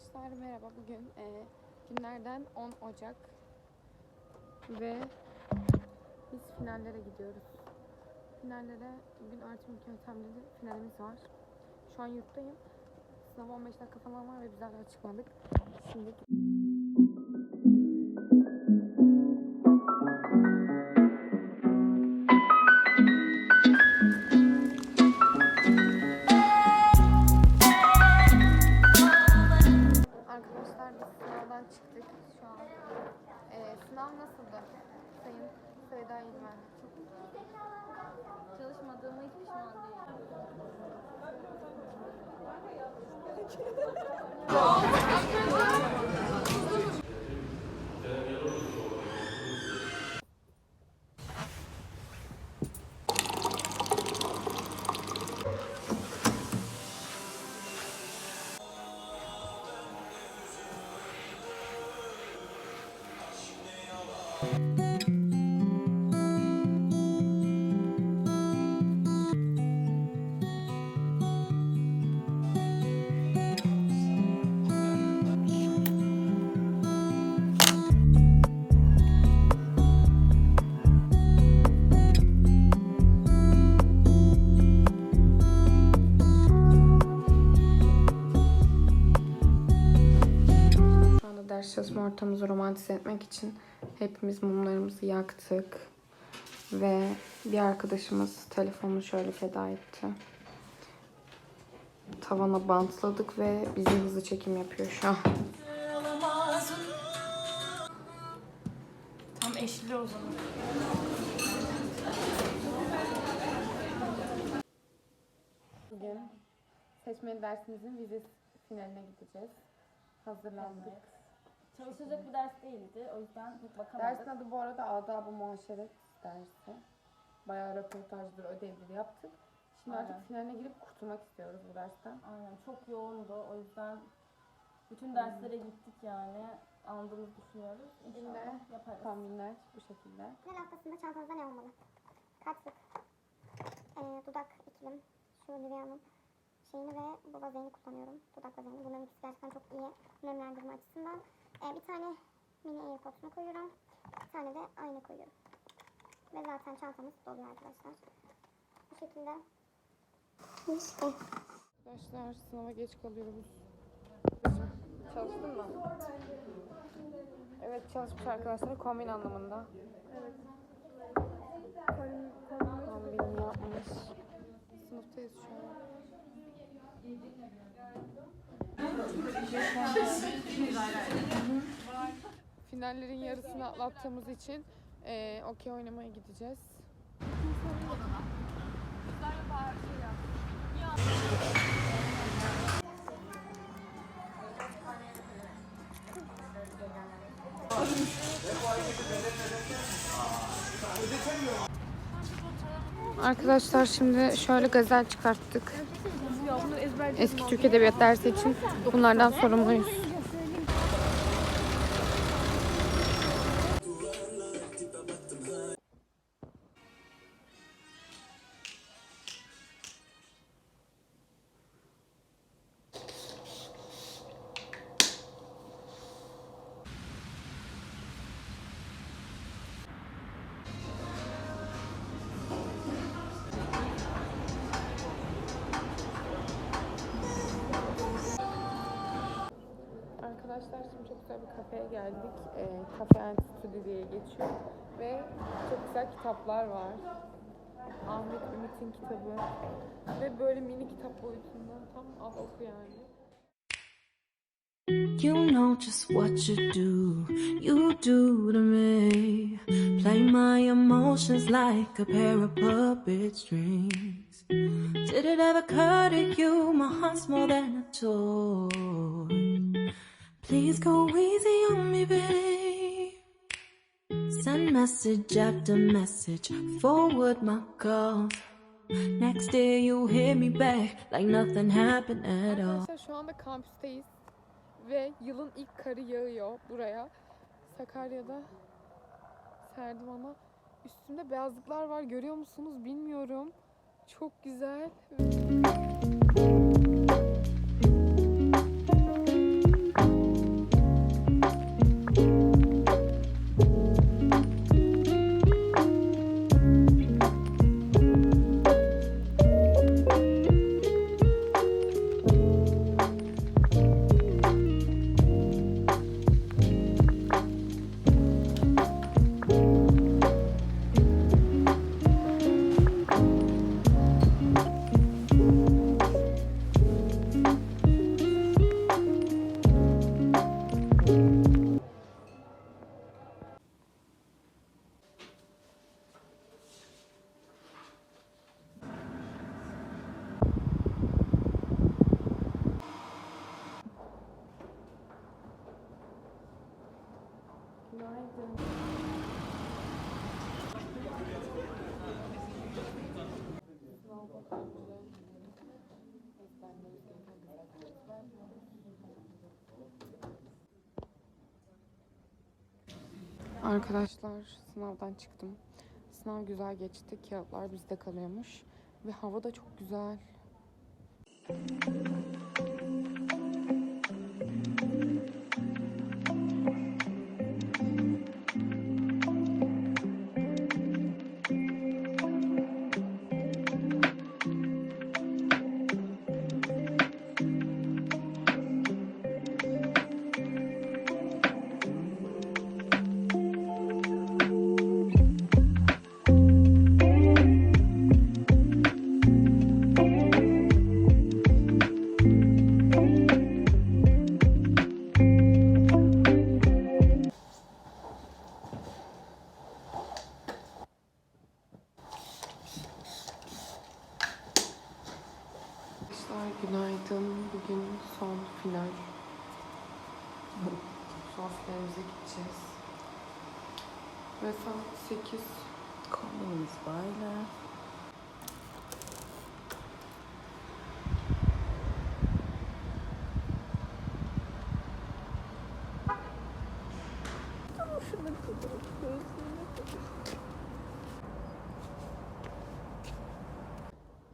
Arkadaşlar merhaba. Bugün e, günlerden 10 Ocak ve biz finallere gidiyoruz. Finallere bugün öğretim yöntemleri finalimiz var. Şu an yurttayım. Sınav 15 dakika falan var ve biz hala çıkmadık. Şimdi Sayın Sayıda İlmen. Çalışmadığıma hiç pişman değilim. Çalışma ortamımızı romantize etmek için hepimiz mumlarımızı yaktık. Ve bir arkadaşımız telefonunu şöyle feda etti. Tavana bantladık ve bizi hızlı çekim yapıyor şu an. Tam eşli o zaman. Bugün seçmeli dersimizin vize finaline gideceğiz. Hazırlandık. Çalışacak bir ders değildi. O yüzden çok bakamadık. Dersin adı bu arada Adab-ı Muaşeret dersi. Bayağı röportajdır, ödevleri yaptık. Şimdi Aynen. artık finaline girip kurtulmak istiyoruz bu dersten. Aynen çok yoğundu. O yüzden bütün derslere gittik yani. Andığımızı düşünüyoruz. İnşallah Şimdi yaparız. Kombinler bu şekilde. Final haftasında çantanızda ne olmalı? Katlık, ee, dudak ikilim, şu Nivea'nın şeyini ve bu vazelini kullanıyorum. Dudak vazelini. Bunların ikisi gerçekten çok iyi nemlendirme açısından. Ee, bir tane mini airpods'unu koyuyorum. Bir tane de ayna koyuyorum. Ve zaten çantamız doluyor arkadaşlar. Bu şekilde. İşte. Arkadaşlar sınava geç kalıyoruz. Çalıştın mı? Evet çalışmış arkadaşlar kombin anlamında. Evet. Kombin yapmış. Sınıftayız şu an. Finallerin yarısını atlattığımız için eee okey oynamaya gideceğiz. Arkadaşlar şimdi şöyle gazel çıkarttık. Eski Türk Edebiyat dersi için bunlardan sorumluyuz. Bir kafeye geldik. Ee, Cafe and diye geçiyor. Ve çok güzel kitaplar var. Ahmet Ümit'in kitabı. Ve böyle mini kitap boyutunda. Tam al oku yani. You know just what you do, you do to me. Play my emotions like a pair of puppet strings. Did it ever occur to you my heart's more than a toy? Please go easy on me, babe. Send message after message, forward my calls. Next day you hit me back like nothing happened at all. Arkadaşlar şu anda kampüsteyiz. Ve yılın ilk karı yağıyor buraya. Sakarya'da Serdivan'a. Üstünde beyazlıklar var. Görüyor musunuz bilmiyorum. Çok güzel. Arkadaşlar sınavdan çıktım. Sınav güzel geçti. Kağıtlar bizde kalıyormuş. Ve hava da çok güzel. Arkadaşlar günaydın. Bugün son final. Son finalimize gideceğiz. Ve saat 8. Kommen uns beide.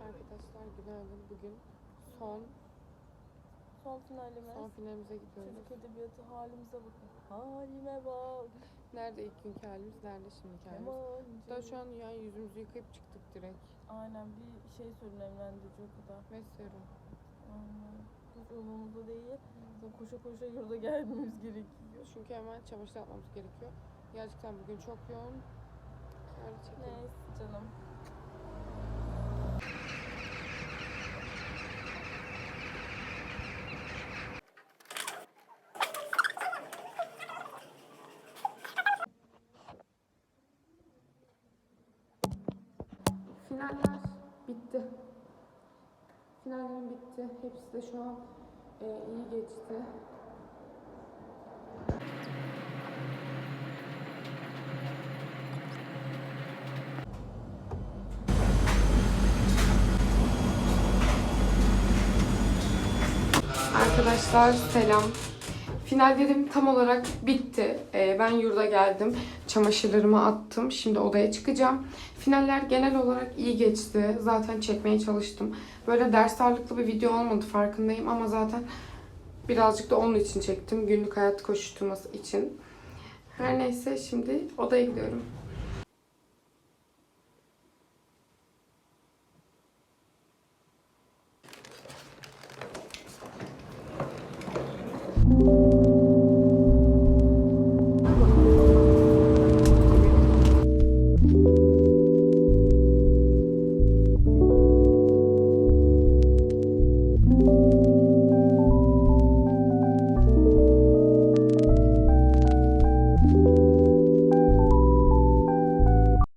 Arkadaşlar günaydın. Bugün son Son finalimiz. son finalimize gidiyoruz. Çocuk edebiyatı halimize bakın. Halime bak. Nerede ilk günkü halimiz, nerede şimdiki halimiz? Daha şu an yani yüzümüzü yıkayıp çıktık direkt. Aynen bir şey sorun evlendirici o kadar. Ve serum. Aynen. Hiç umurumuzda değil. Sonra koşa koşa yurda gelmemiz gerekiyor. Çünkü hemen çamaşır yapmamız gerekiyor. Gerçekten bugün çok yoğun. Çekelim. Neyse canım. Bitti. Finallerim bitti. Hepsi de şu an e, iyi geçti. Arkadaşlar selam. Finallerim tam olarak bitti. Ee, ben yurda geldim. Çamaşırlarımı attım. Şimdi odaya çıkacağım. Finaller genel olarak iyi geçti. Zaten çekmeye çalıştım. Böyle ders ağırlıklı bir video olmadı farkındayım ama zaten birazcık da onun için çektim. Günlük hayat koşuşturması için. Her neyse şimdi odaya gidiyorum.